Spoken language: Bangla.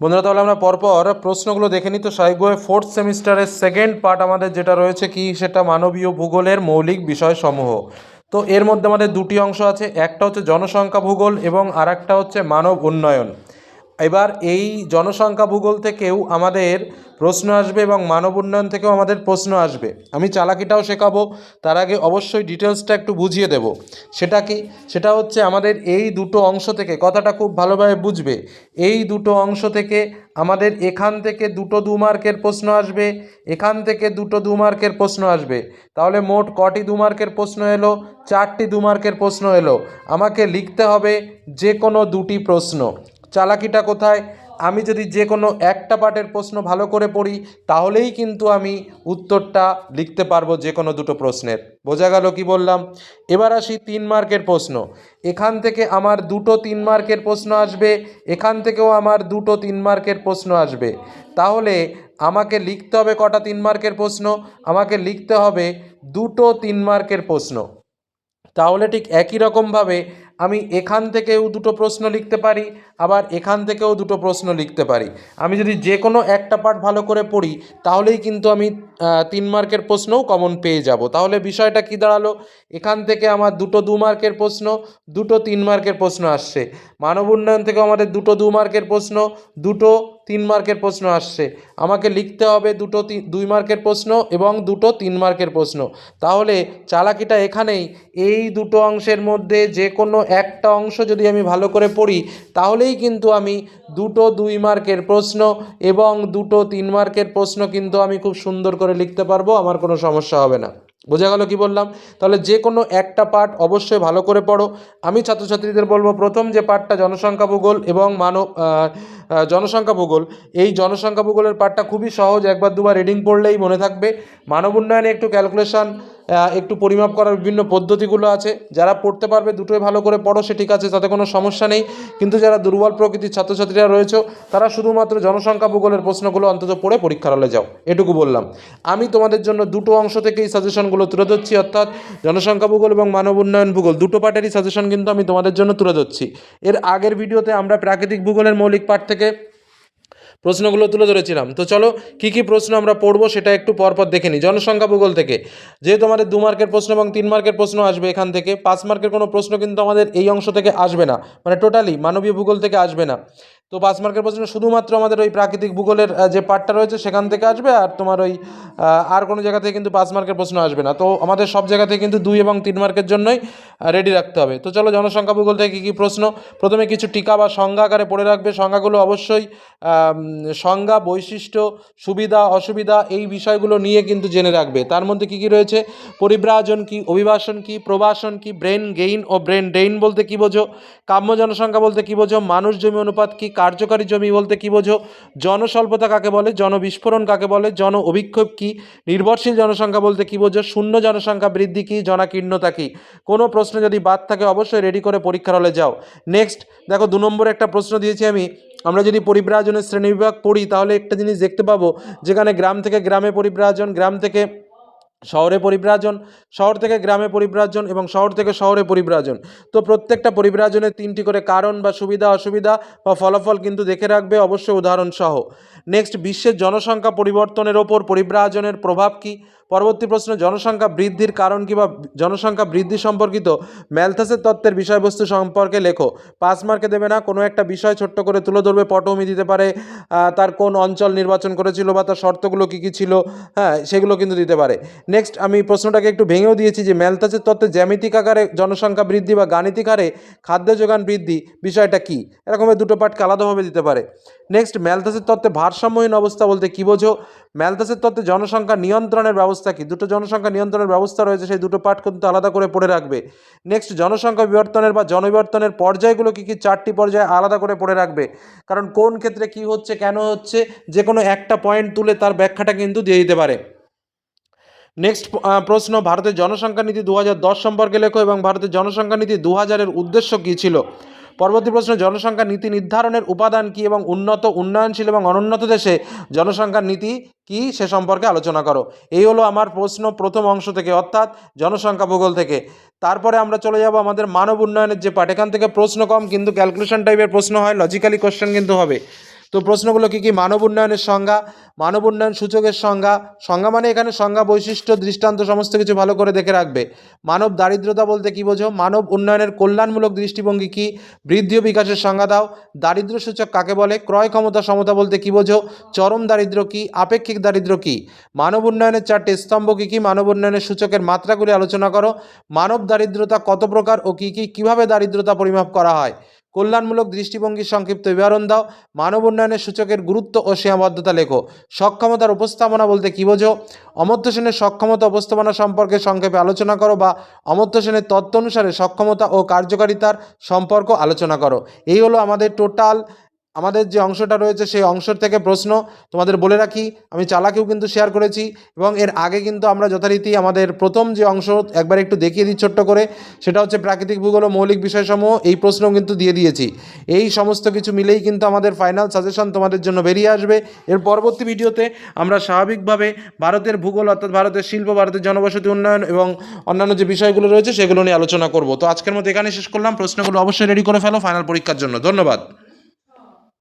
বন্ধুরা, তাহলে আমরা পরপর প্রশ্নগুলো দেখে নিই। তো সাহিত্যে ফোর্থ সেমিস্টারের সেকেন্ড পার্ট আমাদের যেটা রয়েছে, কি সেটা মানবীয় ভূগোলের মৌলিক বিষয়সমূহ। তো এর মধ্যে আমাদের দুটি অংশ আছে, একটা হচ্ছে জনসংখ্যা ভূগোল এবং আর হচ্ছে মানব উন্নয়ন। এবার এই জনসংখ্যা ভূগোল থেকেও আমাদের প্রশ্ন আসবে এবং মানব উন্নয়ন থেকেও আমাদের প্রশ্ন আসবে। আমি চালাকিটাও শেখাবো, তার আগে অবশ্যই ডিটেলসটা একটু বুঝিয়ে দেব। সেটা কি? সেটা হচ্ছে আমাদের এই দুটো অংশ থেকে, কথাটা খুব ভালোভাবে বুঝবে, এই দুটো অংশ থেকে আমাদের এখান থেকে দুটো দু মার্কের প্রশ্ন আসবে, এখান থেকে দুটো দু মার্কের প্রশ্ন আসবে। তাহলে মোট কটি দু মার্কের প্রশ্ন এলো? চারটি দু মার্কের প্রশ্ন এলো। আমাকে লিখতে হবে যে কোনো দুটি প্রশ্ন। চালাকিটা কোথায়? আমি যদি যে কোনো একটা পার্টের প্রশ্ন ভালো করে পড়ি, তাহলেই কিন্তু আমি উত্তরটা লিখতে পারব যে কোনো দুটো প্রশ্নের। বোঝা গেল কি বললাম? এবার আসি তিন মার্কের প্রশ্ন। এখান থেকে আমার দুটো তিন মার্কের প্রশ্ন আসবে, এখান থেকেও আমার দুটো তিন মার্কের প্রশ্ন আসবে। তাহলে আমাকে লিখতে হবে কটা তিন মার্কের প্রশ্ন? আমাকে লিখতে হবে দুটো তিন মার্কের প্রশ্ন। তাহলে ঠিক একই রকমভাবে আমি এখান থেকেও দুটো প্রশ্ন লিখতে পারি, আবার এখান থেকেও দুটো প্রশ্ন লিখতে পারি। আমি যদি যে কোনো একটা পার্ট ভালো করে পড়ি, তাহলেই কিন্তু আমি তিন মার্কের প্রশ্নও কমন পেয়ে যাব। তাহলে বিষয়টা কি দাঁড়াল? এখান থেকে আমার দুটো দু মার্কের প্রশ্ন, দুটো তিন মার্কের প্রশ্ন আসছে। মানব উন্নয়ন থেকে আমাদের দুটো দু মার্কের প্রশ্ন, দুটো তিন মার্কের প্রশ্ন আসছে। আমাকে লিখতে হবে দুটো দুই মার্কের প্রশ্ন এবং দুটো তিন মার্কের প্রশ্ন। তাহলে চালাকিটা এখানেই। এই দুটো অংশের মধ্যে যে কোনো একটা অংশ যদি আমি ভালো করে পড়ি, তাহলেই কিন্তু আমি দুটো দুই মার্কের প্রশ্ন এবং দুটো তিন মার্কের প্রশ্ন কিন্তু আমি খুব সুন্দর করে লিখতে পারব, আমার কোনো সমস্যা হবে না। বোঝা গেল কি বললাম? তাহলে যে কোনো একটা পার্ট অবশ্যই ভালো করে পড়ো। আমি ছাত্রছাত্রীদের বলব, প্রথম যে পার্টটা জনসংখ্যা ভূগোল এবং মানব জনসংখ্যা ভূগোল, এই জনসংখ্যা ভূগোলের পার্টটা খুবই সহজ, একবার দুবার রিডিং পড়লেই মনে থাকবে। মানব উন্নয়নে একটু ক্যালকুলেশন একটু পরিমাপ করার বিভিন্ন পদ্ধতিগুলো আছে। যারা পড়তে পারবে দুটোই ভালো করে পড়ো, সে ঠিক আছে, তাতে কোনো সমস্যা নেই। কিন্তু যারা দুর্বল প্রকৃতির ছাত্রছাত্রীরা রয়েছে, তারা শুধুমাত্র জনসংখ্যা ভূগোলের প্রশ্নগুলো অন্তত পড়ে পরীক্ষার হলে যাও। এটুকু বললাম। আমি তোমাদের জন্য দুটো অংশ থেকেই সাজেশনগুলো তুলে ধরছি, অর্থাৎ জনসংখ্যা ভূগোল এবং মানব উন্নয়ন ভূগোল। দুটো পার্টেরই সাজেশন কিন্তু আমি তোমাদের জন্য তুলে ধরছি। এর আগের ভিডিওতে আমরা প্রাকৃতিক ভূগোলের মৌলিক পাঠ থেকে প্রশ্নগুলো তুলে ধরেছিলাম। তো চলো, কি কি প্রশ্ন আমরা পড়ব সেটা একটু পরপর দেখে নিই। জনসংখ্যা ভূগোল থেকে। যেহেতু আমাদের দু মার্কের প্রশ্ন এবং তিন মার্কের প্রশ্ন আসবে এখান থেকে, পাঁচ মার্কের কোনো প্রশ্ন কিন্তু আমাদের এই অংশ থেকে আসবে না। মানে টোটালি মানবীয় ভূগোল থেকে আসবে না। তো পাঁচ মার্কের প্রশ্ন শুধুমাত্র আমাদের ওই প্রাকৃতিক ভূগোলের যে পার্টটা রয়েছে সেখান থেকে আসবে আর তোমার ওই আর কোনো জায়গা থেকে কিন্তু পাঁচ মার্কের প্রশ্ন আসবে না। তো আমাদের সব জায়গা থেকে কিন্তু দুই এবং তিন মার্কের জন্যই রেডি রাখতে হবে। তো চলো জনসংখ্যা ভূগোল থেকে কী কী প্রশ্ন? প্রথমে কিছু টিকা বা সংজ্ঞা আকারে পড়ে রাখবে। সংজ্ঞাগুলো অবশ্যই সংজ্ঞা, বৈশিষ্ট্য, সুবিধা, অসুবিধা এই বিষয়গুলো নিয়ে কিন্তু জেনে রাখবে। তার মধ্যে কী কী রয়েছে? পরিব্রাজন কি, অভিবাসন কি, প্রবাসন কি, ব্রেন গেইন ও ব্রেন ডেইন বলতে কী বোঝো? কাম্য জনসংখ্যা বলতে কী বোঝো? মানুষ জমি অনুপাত কি কার্যকারী জমি বলতে কী বোঝো? জনস্বল্পতা কাকে বলে? জনবিস্ফোরণ কাকে বলে? জন অভিক্ষেপ কী? নির্ভরশীল জনসংখ্যা বলতে কী বোঝো? শূন্য জনসংখ্যা বৃদ্ধি কী? জনাকীর্ণতা কী? কোনো প্রশ্ন যদি বাদ থাকে অবশ্যই রেডি করে পরীক্ষার হলে যাও। নেক্সট দেখো দু নম্বরে একটা প্রশ্ন দিয়েছি আমি। আমরা যদি পরিব্রাজনের শ্রেণীবিভাগ পড়ি তাহলে একটা জিনিস দেখতে পাবো। যেখানে গ্রাম থেকে গ্রামে পরিব্রাজন, গ্রাম থেকে শহরে পরিব্রাজন, শহর থেকে গ্রামে পরিব্রাজন এবং শহর থেকে শহরে পরিব্রাজন। তো প্রত্যেকটা পরিব্রাজনের তিনটি করে কারণ বা সুবিধা, অসুবিধা বা ফলাফল কিন্তু দেখে রাখবে অবশ্যই উদাহরণসহ। নেক্সট বিশ্বের জনসংখ্যা পরিবর্তনের ওপর পরিব্রাজনের প্রভাব কী? পরবর্তী প্রশ্ন, জনসংখ্যা বৃদ্ধির কারণ কি বা জনসংখ্যা বৃদ্ধি সম্পর্কিত? ম্যালথাসের তত্ত্বের বিষয়বস্তু সম্পর্কে লেখো। পাঁচ মার্কে দেবে না, কোনো একটা বিষয় ছোট্ট করে তুলে ধরবে, পটভূমি দিতে পারে তার কোন অঞ্চল নির্বাচন করেছিল বা তার শর্তগুলো কী কী ছিল হ্যাঁ সেগুলো কিন্তু দিতে পারে। নেক্সট আমি প্রশ্নটাকে একটু ভেঙেও দিয়েছি যে ম্যালথাসের তত্ত্বে জ্যামিতিক আকারে জনসংখ্যা বৃদ্ধি বা গাণিতিক হারে খাদ্য যোগান বৃদ্ধি বিষয়টা কী? এরকমের দুটো পার্টকে আলাদাভাবে দিতে পারে। নেক্সট ম্যালথাসের তত্ত্বে ভারসাম্যহীন অবস্থা বলতে কী বোঝো? ম্যালথাসের তত্ত্বে জনসংখ্যা নিয়ন্ত্রণের ব্যবস্থা কি? দুটো জনসংখ্যা নিয়ন্ত্রণের ব্যবস্থা রয়েছে, সেই দুটো পার্ট কিন্তু আলাদা করে পড়ে রাখবে। নেক্সট জনসংখ্যা বিবর্তনের বা জনবিবর্তনের পর্যায়গুলো কী কী? চারটি পর্যায়ে আলাদা করে পড়ে রাখবে। কারণ কোন ক্ষেত্রে কি হচ্ছে, কেন হচ্ছে যে কোনো একটা পয়েন্ট তুলে তার ব্যাখ্যাটা কিন্তু দিয়ে দিতে পারে। নেক্সট প্রশ্ন, ভারতের জনসংখ্যা নীতি দু হাজার দশ সম্পর্কে লেখো এবং ভারতের জনসংখ্যা নীতি দু হাজারের উদ্দেশ্য কী ছিল? পরবর্তী প্রশ্ন জনসংখ্যা নীতি নির্ধারণের উপাদান কি এবং উন্নত, উন্নয়নশীল এবং অনুন্নত দেশে জনসংখ্যার নীতি কি সে সম্পর্কে আলোচনা করো। এই হলো আমার প্রশ্ন প্রথম অংশ থেকে, অর্থাৎ জনসংখ্যা ভূগোল থেকে। তারপরে আমরা চলে যাব আমাদের মানব উন্নয়নের যে পাঠ এখান থেকে প্রশ্ন কম, কিন্তু ক্যালকুলেশন টাইপের প্রশ্ন হয় লজিক্যালি কোশ্চেন কিন্তু হবে। তো প্রশ্নগুলো কি কি? মানব উন্নয়নের সংজ্ঞা, মানব উন্নয়ন সূচকের সংজ্ঞা সংজ্ঞা মানে এখানে সংজ্ঞা বৈশিষ্ট্য, দৃষ্টান্ত, সমস্ত কিছু ভালো করে দেখে রাখবে। মানব দারিদ্রতা বলতে কি বোঝো? মানব উন্নয়নের কল্যাণমূলক দৃষ্টিভঙ্গি কি? বৃদ্ধি ও বিকাশের সংজ্ঞা দাও। দারিদ্র সূচক কাকে বলে? ক্রয় ক্ষমতা সমতা বলতে কি বোঝো? চরম দারিদ্র কি? আপেক্ষিক দারিদ্র কি? মানব উন্নয়নের চারটে স্তম্ভ কী কী? মানব উন্নয়নের সূচকের মাত্রাগুলি আলোচনা করো। মানব দারিদ্রতা কত প্রকার ও কী কী? কীভাবে দারিদ্রতা পরিমাপ করা হয়? কল্যাণমূলক দৃষ্টিভঙ্গির সংক্ষিপ্ত বিবরণ দাও। মানব উন্নয়নের সূচকের গুরুত্ব ও সীমাবদ্ধতা লেখো। সক্ষমতার উপস্থাপনা বলতে কী বোঝো? অমর্ত্য সেনের সক্ষমতা উপস্থাপনা সম্পর্কে সংক্ষেপে আলোচনা করো বা অমর্ত্য সেনের তত্ত্ব অনুসারে সক্ষমতা ও কার্যকারিতার সম্পর্ক আলোচনা করো। এই হলো আমাদের টোটাল আমাদের যে অংশটা রয়েছে সেই অংশ থেকে প্রশ্ন তোমাদের বলে রাখি। আমি চালাকেও কিন্তু শেয়ার করেছি এবং এর আগে কিন্তু আমরা যথারীতি আমাদের প্রথম যে অংশ একবার একটু দেখিয়ে দিই ছোট্ট করে, সেটা হচ্ছে প্রাকৃতিক ভূগোল ও মৌলিক বিষয়সমূহ, এই প্রশ্নও কিন্তু দিয়ে দিয়েছি। এই সমস্ত কিছু মিলেই কিন্তু আমাদের ফাইনাল সাজেশন তোমাদের জন্য বেরিয়ে আসবে। এর পরবর্তী ভিডিওতে আমরা স্বাভাবিকভাবে ভারতের ভূগোল অর্থাৎ ভারতের শিল্প, ভারতের জনবসতি উন্নয়ন এবং অন্যান্য যে বিষয়গুলো রয়েছে সেগুলো নিয়ে আলোচনা করব। তো আজকের মতো এখানে শেষ করলাম। প্রশ্নগুলো অবশ্যই রেডি করে ফেলো ফাইনাল পরীক্ষার জন্য। ধন্যবাদ।